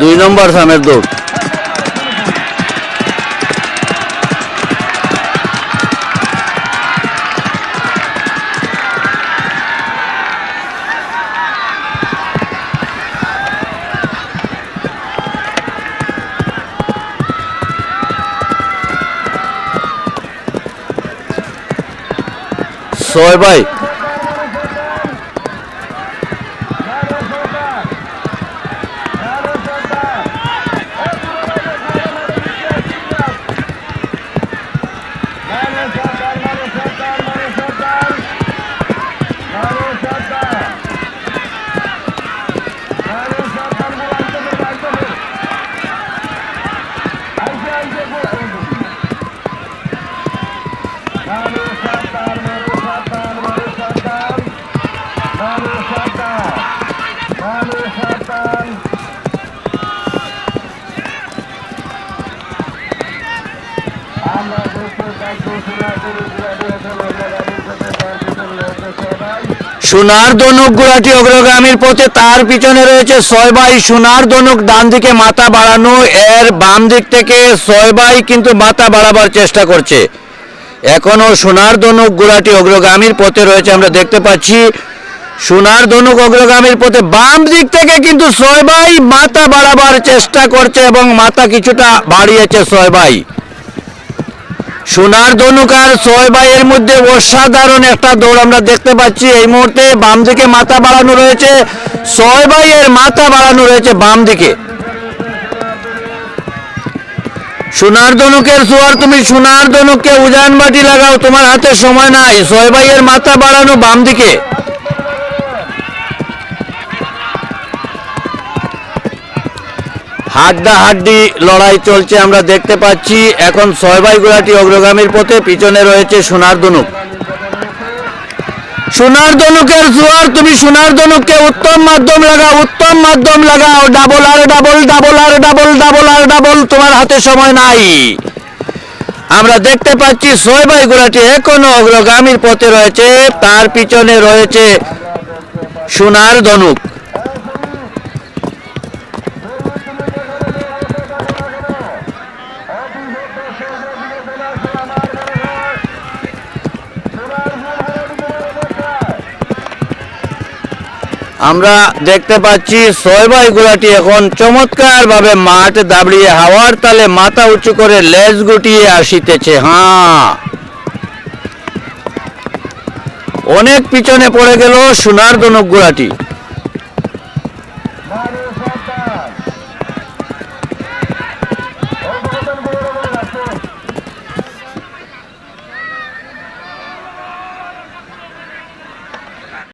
দুই নম্বর সামের দৌড়। ছয় ভাই সোনার দনুক গুড়াটি অগ্রগামীর পথে তার পিছনে রয়েছে ছয় ভাই সোনার দনুক ডান দিকে মাথা বাড়ানো, এর বাম দিক থেকে ছয় ভাই কিন্তু মাথা বাড়াবার চেষ্টা করছে। এখনও সোনার দনুক গুড়াটি অগ্রগামীর পথে রয়েছে, আমরা দেখতে পাচ্ছি। সোনার দনুক অগ্রগামীর পথে বাম দিক থেকে কিন্তু ছয় ভাই মাথা বাড়াবার চেষ্টা করছে এবং মাথা কিছুটা বাড়িয়েছে ছয় ভাই। সোনার ধনুক আর ছয় ভাইয়ের মধ্যে অসাধারণ একটা দৌড় আমরা দেখতে পাচ্ছি। এই মুহূর্তে বাম দিকে মাথা বাড়ানো রয়েছে, ছয় ভাইয়ের মাথা বাড়ানো রয়েছে বাম দিকে। সোনার ধনুকের সোয়ার তুমি, সোনার ধনুককে উজান বাটি লাগাও, তোমার হাতে সময় নাই। ছয় ভাইয়ের মাথা বাড়ানো বাম দিকে। হাড্ডা হাড্ডি লড়াই চলছে, আমরা দেখতে পাচ্ছি। এখন ছয় ভাই গোলাটি অগ্রগামীর পথে, পিছনে রয়েছে সোনার ধনুক সোনার ধনুকের জোয়ার তুমি, সোনার ধনুককে উত্তম মাধ্যম লাগাও, উত্তম মাধ্যম লাগাও। ডাবল আর, ডাবল ডাবল আর, ডাবল ডাবল আর ডাবল তোমার হাতে সময় নাই। আমরা দেখতে পাচ্ছি ছয় বাই গোলাটি এখনও অগ্রগামীর পথে রয়েছে, তার পিছনে রয়েছে সোনার ধনুক। আমরা দেখতে পাচ্ছি সয়বাই গুলাটি এখন চমৎকার ভাবে মাঠ দাবড়িয়ে হাওয়ার তালে মাথা উঁচু করে লেজ গুটিয়ে আসিতেছে হ্যাঁ অনেক পিছনে পড়ে গেল সোনার দনক গোলাটি